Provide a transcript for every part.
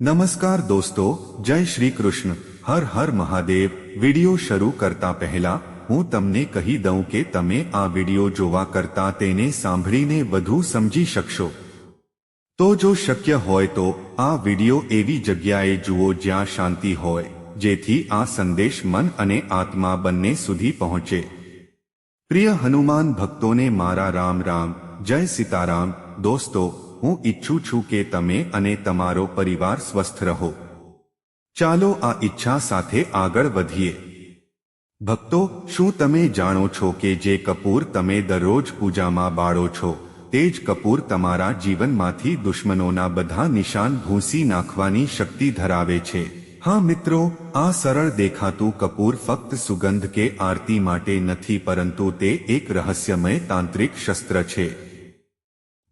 નમસ્કાર દોસ્તો, જય શ્રી કૃષ્ણ. હર હર મહાદેવ, વિડિયો શરૂ કરતા પહેલા હું તમને કહી દઉં કે તમે આ વિડિયો જોવા કરતા તેને સાંભળીને વધુ સમજી શકશો. તો જો શક્ય હોય તો આ વિડિયો એવી જગ્યાએ જુઓ જ્યાં શાંતિ હોય, જેથી આ સંદેશ મન અને આત્મા બંને સુધી પહોંચે. પ્રિય હનુમાન ભક્તોને મારા રામ રામ, જય સીતારામ. દોસ્તો હું ઈચ્છું છું કે તમે અને તમારો પરિવાર સ્વસ્થ રહો. ચાલો આ ઈચ્છા સાથે આગળ વધીએ. ભક્તો, શું તમે જાણો છો કે જે કપૂર તમે દરરોજ પૂજામાં બાળો છો, તે જ કપૂર તમારા જીવનમાંથી દુશ્મનોના બધા નિશાન ભૂંસી નાખવાની શક્તિ ધરાવે છે? હા મિત્રો, આ સરળ દેખાતું કપૂર ફક્ત સુગંધ કે આરતી માટે નથી, પરંતુ તે એક રહસ્યમય તાંત્રિક શસ્ત્ર છે.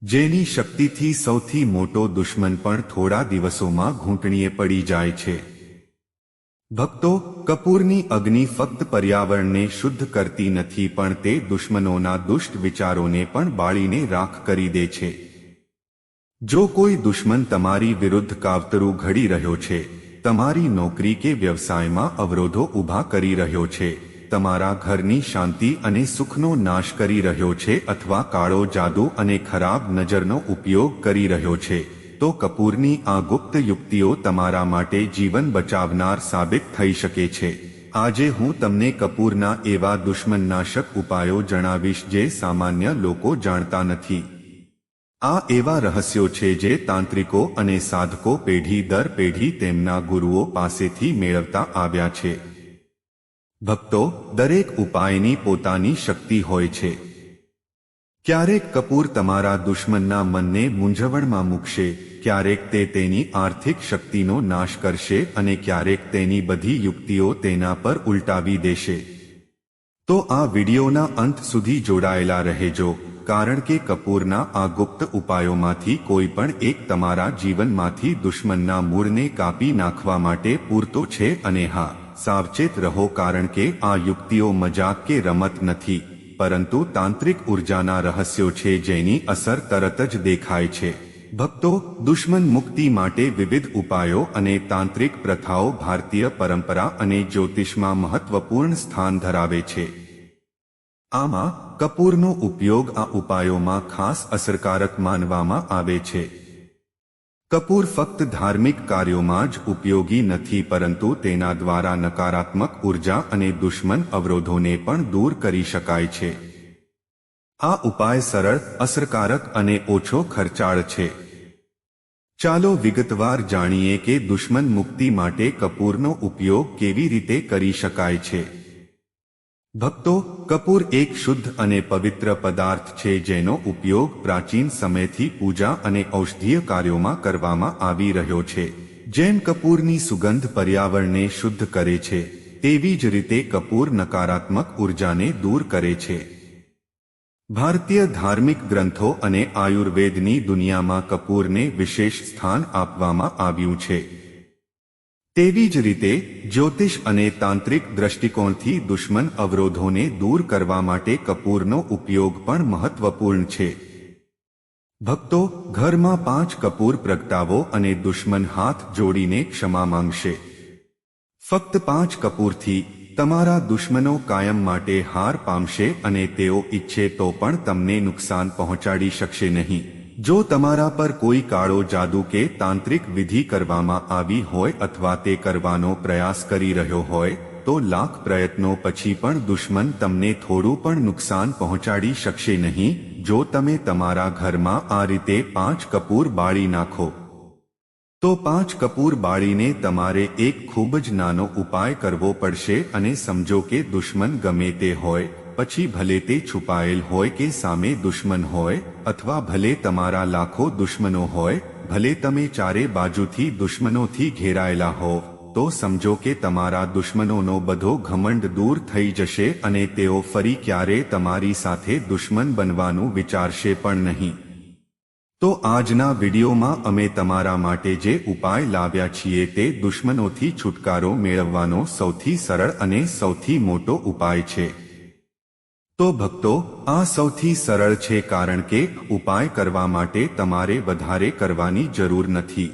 જેની શક્તિથી સૌથી મોટો દુશ્મન પણ થોડા દિવસોમાં ઘૂંટણીએ પડી જાય છે. ભક્તો, કપૂરની અગ્નિ ફક્ત પર્યાવરણને શુદ્ધ કરતી નથી પણ તે દુશ્મનોના દુષ્ટ વિચારોને પણ બાળીને રાખ કરી દે છે. જો કોઈ દુશ્મન તમારી વિરુદ્ધ કાવતરું ઘડી રહ્યો છે, તમારી નોકરી કે વ્યવસાયમાં અવરોધો ઊભા કરી રહ્યો છે. તમારા ઘરની શાંતિ અને સુખનો નાશ કરી રહ્યો છે અથવા કાળો જાદુ અને ખરાબ નજરનો ઉપયોગ કરી રહ્યો છે, તો કપૂરની આ ગુપ્ત યુક્તિઓ તમારા માટે જીવન બચાવનાર સાબિત થઈ શકે છે. આજે હું તમને કપૂરના એવા દુશ્મનનાશક ઉપાયો જણાવીશ જે સામાન્ય લોકો જાણતા નથી. આ એવા રહસ્યો છે જે તાંત્રિકો અને સાધકો પેઢી દર પેઢી તેમના ગુરુઓ પાસેથી મેળવતા આવ્યા છે. ભક્તો દરેક ઉપાયની પોતાની શક્તિ હોય છે. ક્યારેક કપૂર તમારા દુશ્મનના મનને મૂંઝવણમાં મૂકશે, ક્યારેક તે તેની આર્થિક શક્તિનો નાશ કરશે અને ક્યારેક તેની બધી યુક્તિઓ તેના પર ઉલટાવી દેશે. તો આ વિડિયોના અંત સુધી જોડાયેલા રહેજો, કારણ કે કપૂરના આ ગુપ્ત ઉપાયોમાંથી કોઈ પણ એક તમારા જીવનમાંથી દુશ્મનના મૂળને કાપી નાખવા માટે પૂરતો છે અને હા. સાવચેત રહો કારણ કે આ યુક્તિઓ મજાક કે રમત નથી, પરંતુ તાંત્રિક ઉર્જાના રહસ્યો છે જેની અસર તરત જ દેખાય છે. ભક્તો, દુશ્મન મુક્તિ માટે વિવિધ ઉપાયો અને તાંત્રિક પ્રથાઓ ભારતીય પરંપરા અને જ્યોતિષમાં મહત્વપૂર્ણ સ્થાન ધરાવે છે. આમાં કપૂરનો ઉપયોગ આ ઉપાયોમાં ખાસ અસરકારક માનવામાં આવે છે. કપૂર ફક્ત ધાર્મિક કાર્યોમાં જ ઉપયોગી નથી, પરંતુ તેના દ્વારા નકારાત્મક ઊર્જા અને દુશ્મન અવરોધોને પણ દૂર કરી શકાય છે. આ ઉપાય સરળ, અસરકારક અને ઓછો ખર્ચાળ છે. ચાલો વિગતવાર જાણીએ કે દુશ્મન મુક્તિ માટે કપૂરનો ઉપયોગ કેવી રીતે કરી શકાય છે. ભક્તો, કપૂર એક શુદ્ધ અને પવિત્ર પદાર્થ છે જેનો ઉપયોગ પ્રાચીન સમયથી પૂજા અને ઔષધીય કાર્યોમાં કરવામાં આવી રહ્યો છે. જેમ કપૂરની સુગંધ પર્યાવરણને શુદ્ધ કરે છે, તેવી જ રીતે કપૂર નકારાત્મક ઉર્જાને દૂર કરે છે. ભારતીય ધાર્મિક ગ્રંથો અને આયુર્વેદની દુનિયામાં કપૂરને વિશેષ સ્થાન આપવામાં આવ્યું છે. તેવી જ રીતે, જ્યોતિષ અને તાંત્રિક દ્રષ્ટિકોણથી દુશ્મન અવરોધોને દૂર કરવા માટે કપૂરનો ઉપયોગ પણ મહત્વપૂર્ણ છે. ભક્તો, ઘરમાં પાંચ કપૂર પ્રગટાવો અને દુશ્મન હાથ જોડીને ક્ષમા માંગશે. ફક્ત પાંચ કપૂરથી તમારા દુશ્મનો કાયમ માટે હાર પામશે અને તેઓ ઈચ્છે તો પણ તમને નુકસાન પહોંચાડી શકશે નહીં. જો તમારા પર કોઈ કાળો જાદુ કે તાંત્રિક વિધિ કરવામાં આવી હોય અથવા તે કરવાનો પ્રયાસ કરી રહ્યો હોય, તો લાખ પ્રયત્નો પછી પણ દુશ્મન તમને થોડું પણ નુકસાન પહોંચાડી શકશે નહીં, જો તમે તમારા ઘરમાં આ રીતે પાંચ કપૂર બાળી નાખો. તો પાંચ કપૂર બાળીને તમારે એક ખૂબ જ નાનો ઉપાય કરવો પડશે અને સમજો કે દુશ્મન ગમે તે હોય પછી ભલે તે છુપાયેલ હોય કે સામે દુશ્મન હોય, અથવા ભલે તમારા લાખો દુશ્મનો હોય, ભલે તમે ચારે બાજુથી દુશ્મનોથી ઘેરાયેલા હો, તો સમજો કે તમારા દુશ્મનોનો બધો ઘમંડ દૂર થઈ જશે અને તેઓ ફરી ક્યારે તમારી સાથે દુશ્મન બનવાનું વિચારશે પણ નહીં. તો આજના વિડીયોમાં અમે તમારા માટે જે ઉપાય લાવ્યા છીએ તે દુશ્મનોથી છુટકારો મેળવવાનો સૌથી સરળ અને સૌથી મોટો ઉપાય છે. તો ભક્તો, આ સૌથી સરળ છે કારણ કે ઉપાય કરવા માટે તમારે વધારે કરવાની જરૂર નથી.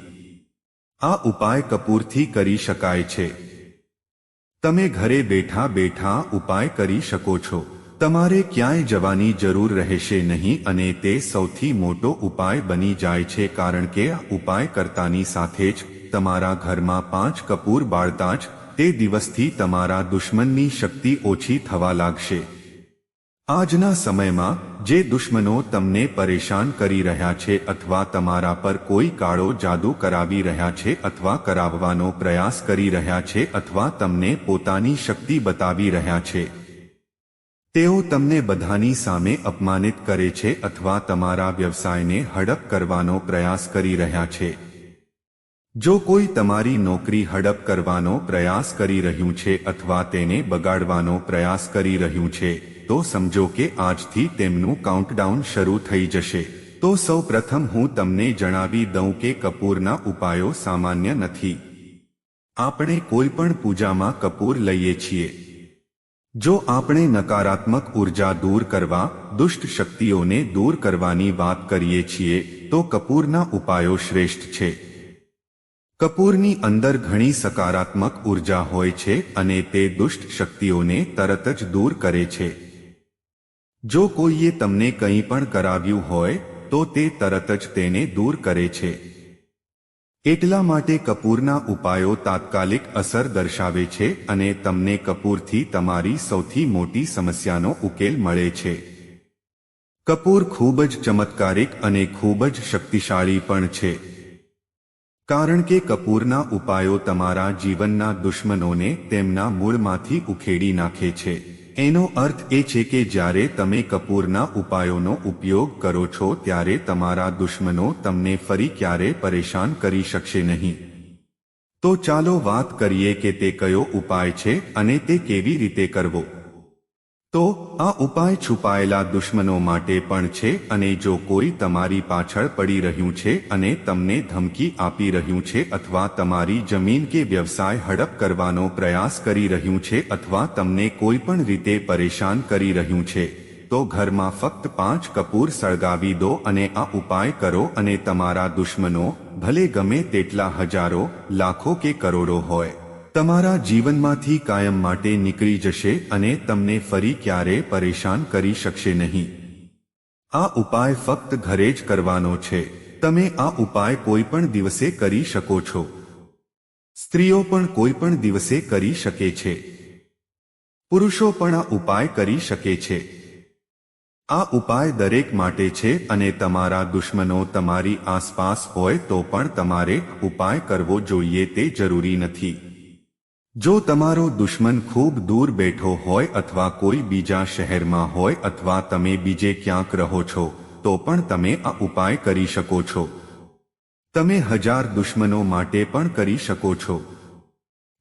આ ઉપાય કપૂરથી કરી શકાય છે. તમે ઘરે બેઠા બેઠા ઉપાય કરી શકો છો. તમારે ક્યાંય જવાની જરૂર રહેશે નહીં અને તે સૌથી મોટો ઉપાય બની જાય છે કારણ કે આ ઉપાય કરતાની સાથે જ તમારા ઘરમાં પાંચ કપૂર બાળતા જ તે દિવસથી તમારા દુશ્મનની શક્તિ ઓછી થવા લાગશે. આજના સમયમાં જે દુશ્મનો તમને પરેશાન કરી રહ્યા છે અથવા તમારા પર કોઈ કાળો જાદુ કરાવી રહ્યા છે અથવા કરાવવાનો પ્રયાસ કરી રહ્યા છે અથવા તમને પોતાની શક્તિ બતાવી રહ્યા છે, તેઓ તમને બધાની સામે અપમાનિત કરે છે અથવા તમારા વ્યવસાયને હડપ કરવાનો પ્રયાસ કરી રહ્યા છે. જો કોઈ તમારી નોકરી હડપ કરવાનો પ્રયાસ કરી રહ્યું છે અથવા તેને બગાડવાનો પ્રયાસ કરી રહ્યું છે તો સમજો કે આજથી તેમનું કાઉન્ટડાઉન શરૂ થઈ જશે. તો સૌ પ્રથમ હું તમને જણાવી દઉં કે કપૂરના ઉપાયો સામાન્ય નથી. આપણે કોઈ પણ પૂજામાં કપૂર લઈએ છીએ. જો આપણે નકારાત્મક ઊર્જા દૂર કરવા, દુષ્ટ શક્તિઓને દૂર કરવાની વાત કરીએ છીએ, તો કપૂરના ઉપાયો શ્રેષ્ઠ છે. કપૂરની અંદર ઘણી સકારાત્મક ઊર્જા હોય છે અને તે દુષ્ટ શક્તિઓને તરત જ દૂર કરે છે. જો કોઈએ તમને કંઈ પણ કરાવ્યું હોય, તો તે તરત જ તેને દૂર કરે છે. એટલા માટે કપૂરના ઉપાયો તાત્કાલિક અસર દર્શાવે છે અને તમને કપૂરથી તમારી સૌથી મોટી સમસ્યાનો ઉકેલ મળે છે. કપૂર ખૂબ જ ચમત્કારિક અને ખૂબ જ શક્તિશાળી પણ છે. કારણ કે કપૂરના ઉપાયો તમારા જીવનના દુશ્મનોને તેમના મૂળમાંથી ઉખેડી નાખે છે. એનો અર્થ એ છે કે જ્યારે તમે કપૂરના ઉપાયોનો ઉપયોગ કરો છો ત્યારે તમારા દુશ્મનો તમને ફરી ક્યારે પરેશાન કરી શકશે નહીં. તો ચાલો વાત કરીએ કે તે કયો ઉપાય છે અને તે કેવી રીતે કરવો. તો આ ઉપાય છુપાયેલા દુશ્મનો માટે પણ છે અને જો કોઈ તમારી પાછળ પડી રહ્યું છે અને તમને ધમકી આપી રહ્યું છે અથવા તમારી જમીન કે વ્યવસાય હડપ કરવાનો પ્રયાસ કરી રહ્યું છે અથવા તમને કોઈ પણ રીતે પરેશાન કરી રહ્યું છે, તો ઘરમાં ફક્ત પાંચ કપૂર સળગાવી દો અને આ ઉપાય કરો અને તમારા દુશ્મનો ભલે ગમે તેટલા હજારો, લાખો કે કરોડો હોય. તમારા જીવનમાંથી કાયમ માટે નીકળી જશે અને તમને ફરી ક્યારે પરેશાન કરી શકશે નહીં. આ ઉપાય ફક્ત ઘરે જ કરવાનો છે. તમે આ ઉપાય કોઈ પણ દિવસે કરી શકો છો. સ્ત્રીઓ પણ કોઈ પણ દિવસે કરી શકે છે. પુરુષો પણ આ ઉપાય કરી શકે છે. આ ઉપાય દરેક માટે છે અને તમારા દુશ્મનો તમારી આસપાસ હોય તો પણ તમારે ઉપાય કરવો જોઈએ તે જરૂરી નથી. જો તમારો દુશ્મન ખૂબ દૂર બેઠો હોય અથવા કોઈ બીજા શહેરમાં હોય અથવા તમે બીજે ક્યાંક રહો છો, તો પણ તમે આ ઉપાય કરી શકો છો. તમે હજાર દુશ્મનો માટે પણ કરી શકો છો.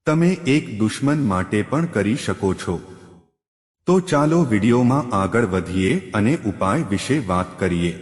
તમે એક દુશ્મન માટે પણ કરી શકો છો. તો ચાલો વિડીયોમાં આગળ વધીએ અને ઉપાય વિશે વાત કરીએ.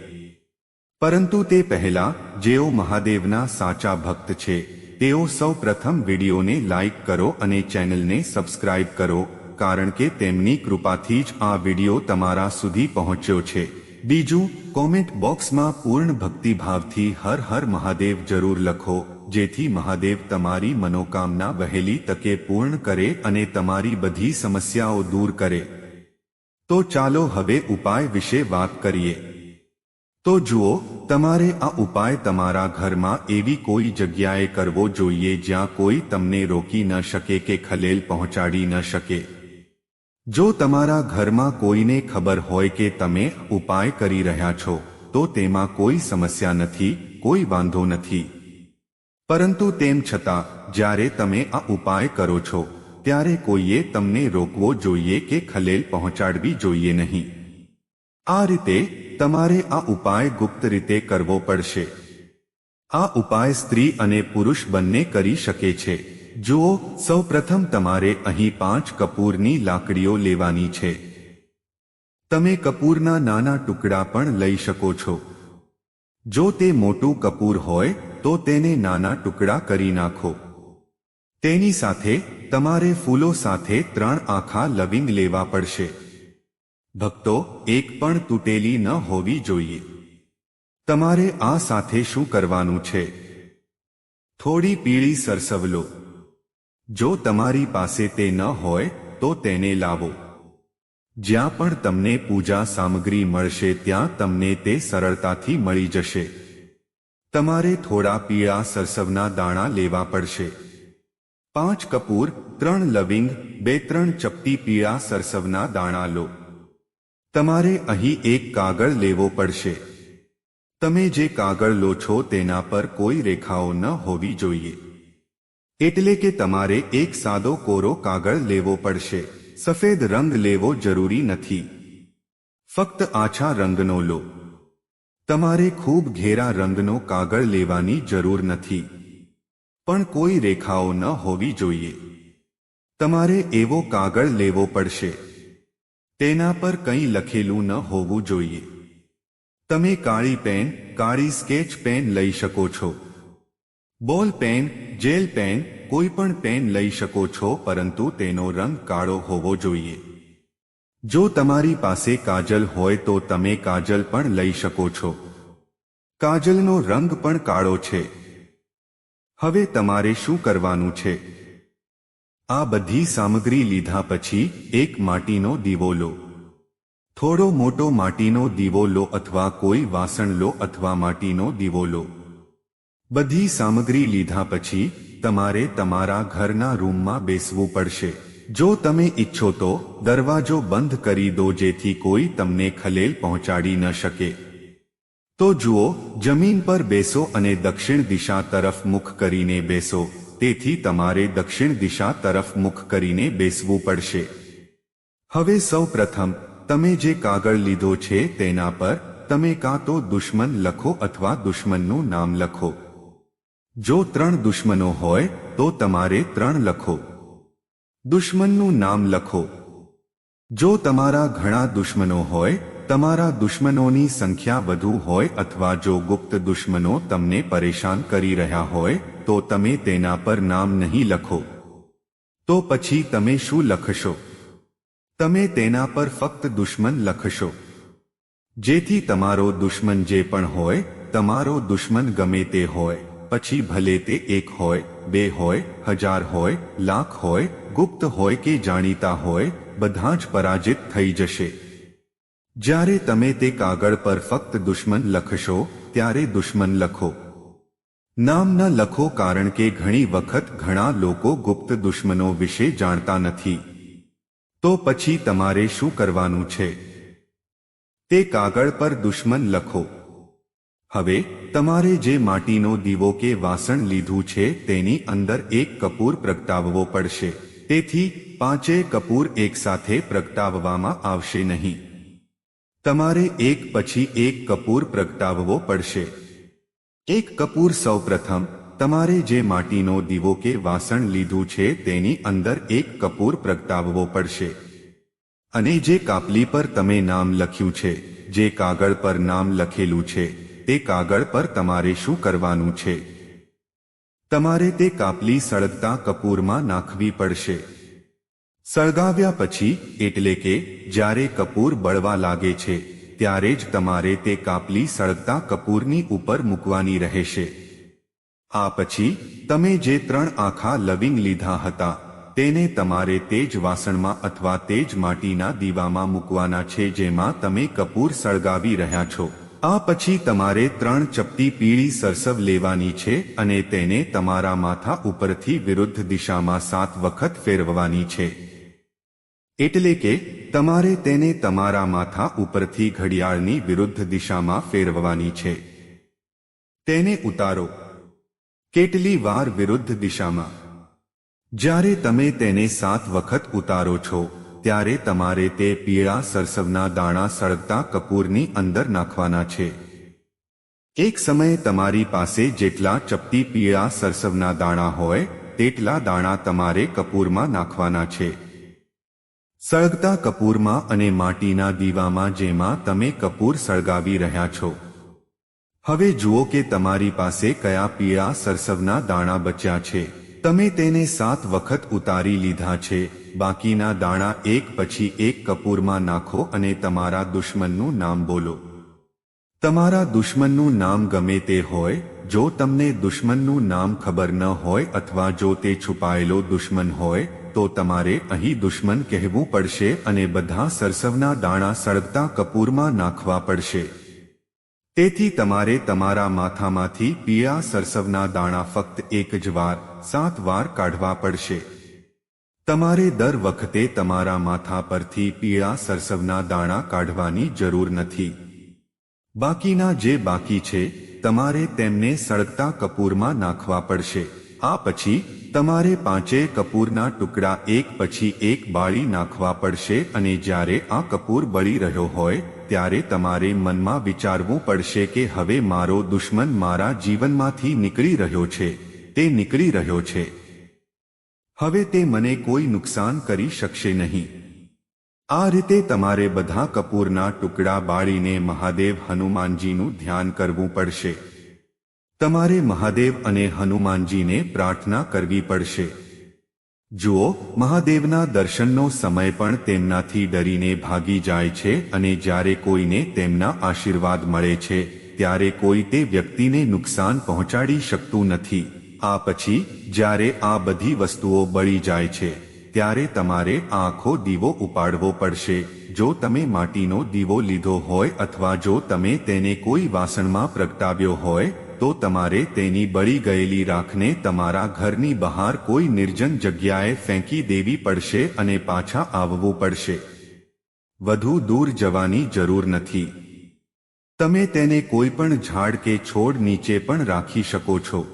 પરંતુ તે પહેલા, જેઓ મહાદેવના સાચા ભક્ત છે તેઓ સૌ પ્રથમ વિડીયોને લાઇક કરો અને ચેનલને સબસ્ક્રાઇબ કરો, કારણ કે તેમની કૃપાથી જ આ વીડિયો તમારા સુધી પહોંચ્યો છે. બીજું, કોમેન્ટ બોક્સમાં પૂર્ણ ભક્તિભાવથી હર હર મહાદેવ જરૂર લખો, જેથી મહાદેવ તમારી મનોકામના વહેલી તકે પૂર્ણ કરે અને તમારી બધી સમસ્યાઓ દૂર કરે. તો ચાલો હવે ઉપાય વિશે વાત કરીએ. તો જુઓ, તમારે આ ઉપાય તમારા ઘરમાં એવી કોઈ જગ્યાએ કરવો જોઈએ જ્યાં કોઈ તમને રોકી ન શકે કે ખલેલ પહોંચાડી ન શકે. જો તમારા ઘરમાં કોઈને ખબર હોય કે તમે ઉપાય કરી રહ્યા છો, તો તેમાં કોઈ સમસ્યા નથી, કોઈ વાંધો નથી. પરંતુ તેમ છતાં, જ્યારે તમે આ ઉપાય કરો છો, ત્યારે કોઈએ તમને રોકવો જોઈએ કે ખલેલ પહોંચાડવી જોઈએ નહીં. આ રીતે તમારે આ ઉપાય ગુપ્ત રીતે કરવો પડશે. આ ઉપાય સ્ત્રી અને પુરુષ બંને કરી શકે છે. જુઓ, સૌપ્રથમ તમારે અહીં પાંચ કપૂરની લાકડીઓ લેવાની છે. તમે કપૂરના નાના ટુકડા પણ લઈ શકો છો. જો તે મોટું કપૂર હોય, તો તેને નાના ટુકડા કરી નાખો. તેની સાથે તમારે ફૂલો સાથે ત્રણ આખા લવિંગ લેવા પડશે. ભક્તો, એક પણ તૂટેલી ન હોવી જોઈએ. તમારે આ સાથે શું કરવાનું છે? થોડી પીળી સરસવ લો જો તમારી પાસે તે ન હોય, તો તેને લાવો. જ્યાં પણ તમને પૂજા સામગ્રી મળશે, ત્યાં તમને તે સરળતાથી મળી જશે. તમારે થોડા પીળા સરસવના દાણા લેવા પડશે. પાંચ કપૂર, ત્રણ લવિંગ, બે ત્રણ ચપટી પીળા સરસવના દાણા લો. તમારે અહીં એક કાગળ લેવો પડશે. તમે જે કાગળ લો છો તેના પર કોઈ રેખાઓ ન હોવી જોઈએ. એટલે કે તમારે એક સાદો કોરો કાગળ લેવો પડશે. સફેદ રંગ લેવો જરૂરી નથી. ફક્ત આછા રંગનો લો. તમારે ખૂબ ઘેરા રંગનો કાગળ લેવાની જરૂર નથી. પણ કોઈ રેખાઓ ન હોવી જોઈએ. તમારે એવો કાગળ લેવો પડશે. તેના પર કંઈ લખેલું ન હોવું જોઈએ. તમે કાળી પેન, કાળી સ્કેચ પેન લઈ શકો છો. બોલ પેન, જેલ પેન, કોઈ પણ પેન લઈ શકો છો, પરંતુ તેનો રંગ કાળો હોવો જોઈએ. જો તમારી પાસે કાજલ હોય તો તમે કાજલ પણ લઈ શકો છો. કાજલનો રંગ પણ કાળો છે. હવે તમારે શું કરવાનું છે? આ બધી સામગ્રી લીધા પછી એક માટીનો દીવો લો. થોડો મોટો માટીનો દીવો લો અથવા કોઈ વાસણ લો અથવા માટીનો દીવો લો. બધી સામગ્રી લીધા પછી તમારે તમારા ઘરના રૂમમાં બેસવું પડશે. જો તમે ઈચ્છો તો દરવાજો બંધ કરી દો જેથી કોઈ તમને ખલેલ પહોંચાડી ન શકે. તો જુઓ, જમીન પર બેસો અને દક્ષિણ દિશા તરફ મુખ કરીને બેસો. તેથી તમારે દક્ષિણ દિશા તરફ મુખ કરીને બેસવું પડશે. હવે સૌ પ્રથમ, તમે જે કાગળ લીધો છે તેના પર, તમે કાં તો દુશ્મન લખો અથવા દુશ્મનનું નામ લખો. જો ત્રણ દુશ્મનો હોય, તો તમારે ત્રણ લખો. દુશ્મનનું નામ લખો. જો તમારા ઘણા દુશ્મનો હોય તમારા દુશ્મનોની સંખ્યા વધુ હોય અથવા જો ગુપ્ત દુશ્મનો તમને પરેશાન કરી રહ્યા હોય, તો તમે તેના પર નામ નહીં લખો. તો પછી તમે શું લખશો? તમે તેના પર ફક્ત દુશ્મન લખશો. જેથી તમારો દુશ્મન જે પણ હોય, તમારો દુશ્મન ગમે તે હોય. પછી ભલે તે એક હોય, બે હોય, હજાર હોય, લાખ હોય, ગુપ્ત હોય કે જાણીતા હોય, બધા જ પરાજિત થઈ જશે. જ્યારે તમે તે કાગળ પર ફક્ત દુશ્મન લખશો, ત્યારે દુશ્મન લખો. નામ ન લખો કારણ કે ઘણી વખત ઘણા લોકો ગુપ્ત દુશ્મનો વિશે જાણતા નથી. તો પછી તમારે શું કરવાનું છે? તે કાગળ પર દુશ્મન લખો. હવે, તમારે જે માટીનો દીવો કે વાસણ લીધું છે, તેની અંદર એક કપૂર પ્રગટાવવો પડશે. તેથી, પાંચે કપૂર એકસાથે પ્રગટાવવામાં આવશે નહીં. તમારે એક પછી એક કપૂર પ્રગટાવવો પડશે. એક કપૂર સૌપ્રથમ, તમારે જે માટીનો દીવો કે વાસણ લીધું છે તેની અંદર એક કપૂર પ્રગટાવવો પડશે. અને જે કાપલી પર તમે નામ લખ્યું છે, જે કાગળ પર નામ લખેલું છે, તે કાગળ પર તમારે શું કરવાનું છે? તમારે તે કાપલી સળગતા કપૂરમાં નાખવી પડશે. સળગાવ્યા પછી એટલે કે જ્યારે કપૂર બળવા લાગે છે, ત્યારે જ તમારે તે કાપલી સળગતા કપૂરની ઉપર મૂકવાની રહેશે. આ પછી તમે જે ત્રણ આખા લવિંગ લીધા હતા, તેને તમારે તે જ વાસણમાં અથવા તે જ માટીના દીવામાં મૂકવાના છે જેમાં તમે કપૂર સળગાવી રહ્યા છો. આ પછી તમારે ત્રણ ચપટી પીળી સરસવ લેવાની છે અને તેને તમારા માથા ઉપરથી વિરુદ્ધ દિશામાં સાત વખત ફેરવવાની છે. એટલે કે, તમારે તેને તમારા માથા ઉપરથી ઘડિયાળની વિરુદ્ધ દિશામાં ફેરવવાની છે. તેને ઉતારો. કેટલી વાર વિરુદ્ધ દિશામાં? જ્યારે તમે તેને સાત વખત ઉતારો છો, ત્યારે તમારે તે પીળા સરસવના દાણા સળગતા કપૂરની અંદર નાખવાના છે. એક સમયે તમારી પાસે જેટલા ચપટી પીળા સરસવના દાણા હોય, તેટલા દાણા તમારે કપૂરમાં નાખવાના છે. સળગતા કપૂરમાં અને માટીના દીવામાં જેમાં તમે કપૂર સળગાવી રહ્યા છો. હવે જુઓ કે તમારી પાસે કયા પીળા સરસવના દાણા બચ્યા છે. તમે તેને સાત વખત ઉતારી લીધા છે. બાકીના દાણા એક પછી એક કપૂરમાં નાખો અને તમારા દુશ્મનનું નામ બોલો. તમારા દુશ્મનનું નામ ગમે તે હોય, જો તમને દુશ્મનનું નામ ખબર ન હોય અથવા જો તે છુપાયેલો દુશ્મન હોય તો તમારે અહીં દુશ્મન કહેવું પડશે અને બધા સરસવના દાણા સળગતા કપૂરમાં નાખવા પડશે. તેથી તમારે તમારા માથામાંથી પીળા સરસવના દાણા ફક્ત એક જ વાર, સાત વાર કાઢવા પડશે. તમારે દર વખતે તમારા માથા પરથી પીળા સરસવના દાણા કાઢવાની જરૂર નથી. બાકીના જે બાકી છે, તમારે તેમને સળગતા કપૂરમાં નાખવા પડશે. આ પછી તમારે પાંચે કપૂરના ટુકડા એક પછી એક બાળી નાખવા પડશે અને જ્યારે આ કપૂર બળી રહ્યો હોય, ત્યારે તમારે મનમાં વિચારવું પડશે કે હવે મારો દુશ્મન મારા જીવનમાંથી નીકળી રહ્યો છે, તે નીકળી રહ્યો છે. હવે તે મને કોઈ નુકસાન કરી શકશે નહીં. આ રીતે તમારે બધા કપૂરના ટુકડા બાળીને મહાદેવ હનુમાનજીનું ધ્યાન કરવું પડશે. તમારે મહાદેવ અને હનુમાનજીને પ્રાર્થના કરવી પડશે. જુઓ, મહાદેવના દર્શનનો સમય પણ તેમનાથી ડરીને ભાગી જાય છે અને જ્યારે કોઈને તેમના આશીર્વાદ મળે છે, ત્યારે કોઈ તે વ્યક્તિને નુકસાન પહોંચાડી શકતું નથી. આ પછી, જ્યારે આ બધી વસ્તુઓ બળી જાય છે, ત્યારે તમારે આખો દીવો ઉપાડવો પડશે. જો તમે માટીનો દીવો લીધો હોય અથવા જો તમે તેને કોઈ વાસણમાં પ્રગટાવ્યો હોય તો તમારે તેની બળી ગયેલી રાખને તમારા ઘરની બહાર કોઈ નિર્જન જગ્યાએ ફેંકી દેવી પડશે અને પાછા આવવું પડશે. વધુ દૂર જવાની જરૂર નથી. તમે તેને કોઈ પણ ઝાડ કે છોડ નીચે પણ રાખી શકો છો.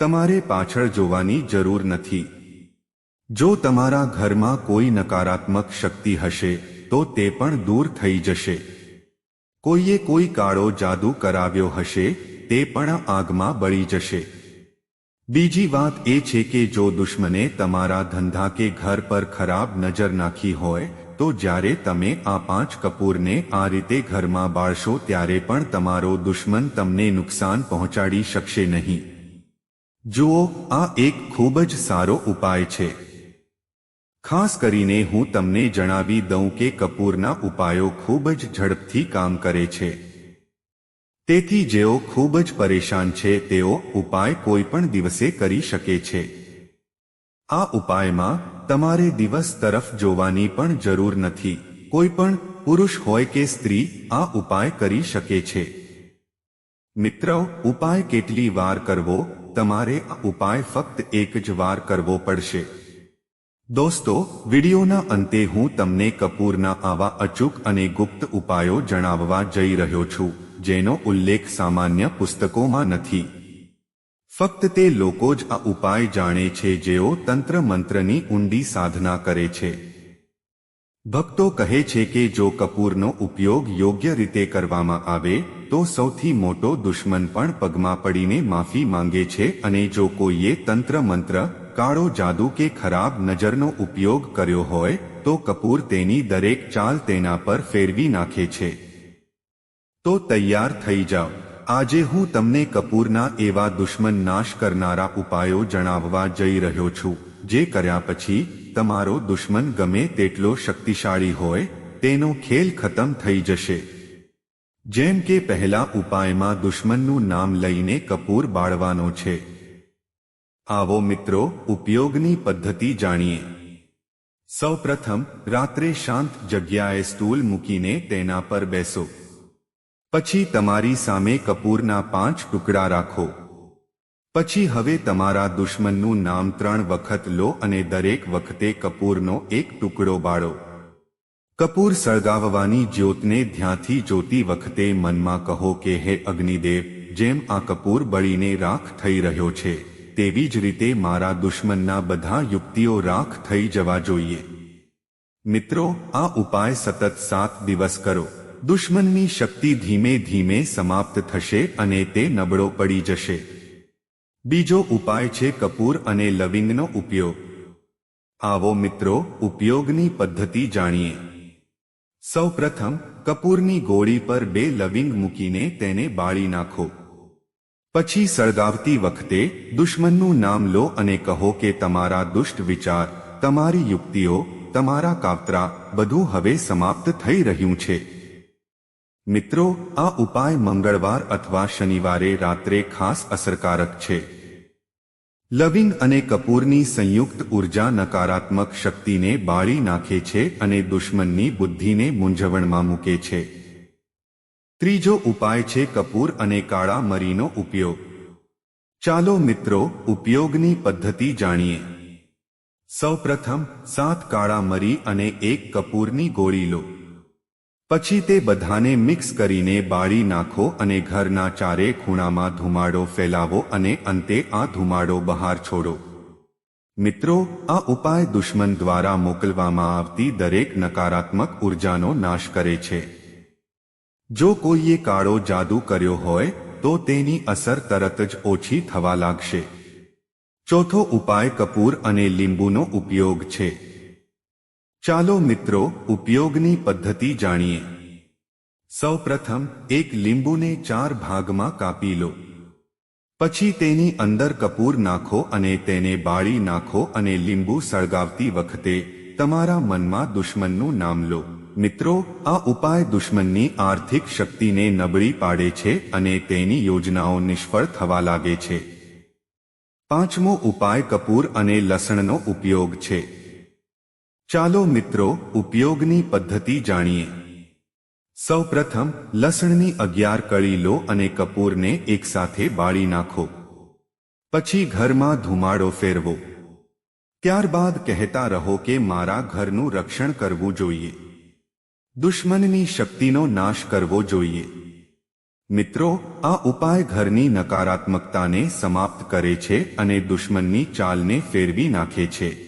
તમારે પાછળ જોવાની જરૂર નથી. જો તમારા ઘરમાં કોઈ નકારાત્મક શક્તિ હશે, તો તે પણ દૂર થઈ જશે. કોઈએ કોઈ કાળો જાદુ કરાવ્યો હશે તે પણ આગમાં બળી જશે. બીજી વાત એ છે કે જો દુશ્મને તમારા ધંધા કે ઘર પર ખરાબ નજર નાખી હોય, તો જ્યારે તમે આ પાંચ કપૂરને આ રીતે ઘરમાં બાળશો ત્યારે પણ તમારો દુશ્મન તમને નુકસાન પહોંચાડી શકશે નહીં. જુઓ, આ એક ખૂબ જ સારો ઉપાય છે. ખાસ કરીને હું તમને જણાવી દઉં કે કપૂરના ઉપાયો ખૂબ જ ઝડપથી કામ કરે છે. તેથી જેઓ ખૂબ જ પરેશાન છે, તેઓ ઉપાય કોઈ પણ દિવસે કરી શકે છે. આ ઉપાયમાં તમારે દિવસ તરફ જોવાની પણ જરૂર નથી. કોઈ પણ પુરુષ હોય કે સ્ત્રી આ ઉપાય કરી શકે છે. મિત્રો, ઉપાય કેટલી વાર કરવો? તમારે આ ઉપાય ફક્ત એક જ વાર કરવો પડશે. દોસ્તો, વિડીયોના અંતે હું તમને કપૂરના આવા અચૂક અને ગુપ્ત ઉપાયો જણાવવા જઈ રહ્યો છું. જેનો ઉલ્લેખ સામાન્ય પુસ્તકોમાં નથી. ફક્ત તે લોકો જ આ ઉપાય જાણે છે જેઓ તંત્ર મંત્રની ઊંડી સાધના કરે છે. ભક્તો કહે છે કે જો કપૂરનો ઉપયોગ યોગ્ય રીતે કરવામાં આવે, તો સૌથી મોટો દુશ્મન પણ પગમાં પડીને માફી માંગે છે અને જો કોઈએ તંત્ર મંત્ર, કાળો જાદુ કે ખરાબ નજરનો ઉપયોગ કર્યો હોય, તો કપૂર તેની દરેક ચાલ તેના પર ફેરવી નાખે છે. તો તૈયાર થઈ જાઓ આજે હું તમને કપૂરના એવા દુશ્મન નાશ કરનારા ઉપાયો જણાવવા જઈ રહ્યો છું, જે કર્યા પછી તમારો દુશ્મન ગમે તેટલો શક્તિશાળી હોય, તેનો ખેલ ખતમ થઈ જશે. જેમ કે પહેલા ઉપાયમાં દુશ્મનનું નામ લઈને કપૂર બાળવાનો છે. આવો મિત્રો, ઉપયોગની પદ્ધતિ જાણીએ. સૌપ્રથમ, રાત્રે શાંત જગ્યાએ સ્ટૂલ મૂકીને તેના પર બેસો. પછી તમારી સામે કપૂરના પાંચ ટુકડા રાખો. પછી હવે તમારા દુશ્મનનું નામ ત્રણ વખત લો અને દરેક વખતે કપૂરનો એક ટુકડો બાળો. કપૂર સળગાવવાની જ્યોતને ધ્યાંથી જોતી વખતે મનમાં કહો કે, હે અગ્નિદેવ, જેમ આ કપૂર બળીને રાખ થઈ રહ્યો છે, તેવી જ રીતે મારા દુશ્મનના બધા યુક્તિઓ રાખ થઈ જવા જોઈએ. મિત્રો, આ ઉપાય સતત સાત દિવસ કરો. દુશ્મનની શક્તિ ધીમે ધીમે સમાપ્ત થશે અને તે નબળો પડી જશે. બીજો ઉપાય છે કપૂર અને લવિંગનો ઉપયોગ. આવો મિત્રો, ઉપયોગની પદ્ધતિ જાણીએ. સૌપ્રથમ, કપૂરની ગોળી પર બે લવિંગ મૂકીને તેને બાળી નાખો. પછી સળગાવતી વખતે દુશ્મનનું નામ લો અને કહો કે તમારા દુષ્ટ વિચાર, તમારી યુક્તિઓ, તમારા કાવતરા બધું હવે સમાપ્ત થઈ રહ્યું છે. મિત્રો, આ ઉપાય મંગળવાર અથવા શનિવારે રાત્રે ખાસ અસરકારક છે. લવિંગ અને કપૂરની સંયુક્ત ઊર્જા નકારાત્મક શક્તિને બાળી નાખે છે અને દુશ્મનની બુદ્ધિને મૂંઝવણમાં મૂકે છે. ત્રીજો ઉપાય છે કપૂર અને કાળા મરીનો ઉપયોગ. ચાલો મિત્રો, ઉપયોગની પદ્ધતિ જાણીએ. સૌપ્રથમ, સાત કાળા મરી અને એક કપૂરની ગોળી લો. પછી તે બધાને મિક્સ કરીને બાળી નાખો અને ઘરના ચારે ખૂણામાં ધુમાડો ફેલાવો અને અંતે આ ધુમાડો બહાર છોડો. મિત્રો, આ ઉપાય દુશ્મન દ્વારા મોકલવામાં આવતી દરેક નકારાત્મક ઉર્જાનો નાશ કરે છે. જો કોઈએ કાળો જાદુ કર્યો હોય, તો તેની અસર તરત જ ઓછી થવા લાગશે. ચોથો ઉપાય કપૂર અને લીંબુનો ઉપયોગ છે. ચાલો મિત્રો ઉપયોગની પદ્ધતિ જાણીએ. સૌપ્રથમ એક લીંબુને ચાર ભાગમાં કાપી લો. પછી તેની અંદર કપૂર નાખો અને તેને બાળી નાખો અને લીંબુ સળગાવતી વખતે તમારા મનમાં દુશ્મનનું નામ લો. મિત્રો, આ ઉપાય દુશ્મનની આર્થિક શક્તિને નબળી પાડે છે અને તેની યોજનાઓ નિષ્ફળ થવા લાગે છે. પાંચમો ઉપાય કપૂર અને લસણનો ઉપયોગ છે. ચાલો મિત્રો ઉપયોગની પદ્ધતિ જાણીએ. સૌપ્રથમ લસણની અગિયાર કળી લો અને કપૂરને એકસાથે બાળી નાખો. પછી ઘરમાં ધુમાડો ફેરવો. ત્યારબાદ કહેતા રહો કે મારા ઘરનું રક્ષણ કરવું જોઈએ. દુશ્મનની શક્તિનો નાશ કરવો જોઈએ. મિત્રો, આ ઉપાય ઘરની નકારાત્મકતાને સમાપ્ત કરે છે અને દુશ્મનની ચાલને ફેરવી નાખે છે.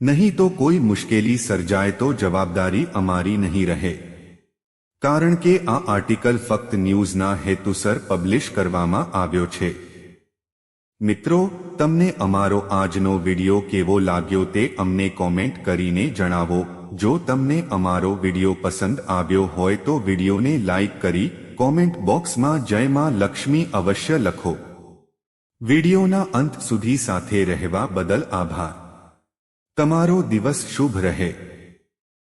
નહીં તો કોઈ મુશ્કેલી સર્જાય તો જવાબદારી અમારી નહીં રહે કારણ કે આ આર્ટિકલ ફક્ત ન્યૂઝના હેતુસર પબ્લિશ કરવામાં આવ્યો છે મિત્રો તમને અમારો આજનો વિડિયો કેવો લાગ્યો તે અમને કોમેન્ટ કરીને જણાવો જો તમને અમારો વિડિયો પસંદ આવ્યો હોય તો વિડિયોને લાઈક કરી કોમેન્ટ બોક્સમાં જય માં લક્ષ્મી અવશ્ય લખો વિડિયોના અંત સુધી સાથે રહેવા બદલ આભાર તમારો દિવસ શુભ રહે.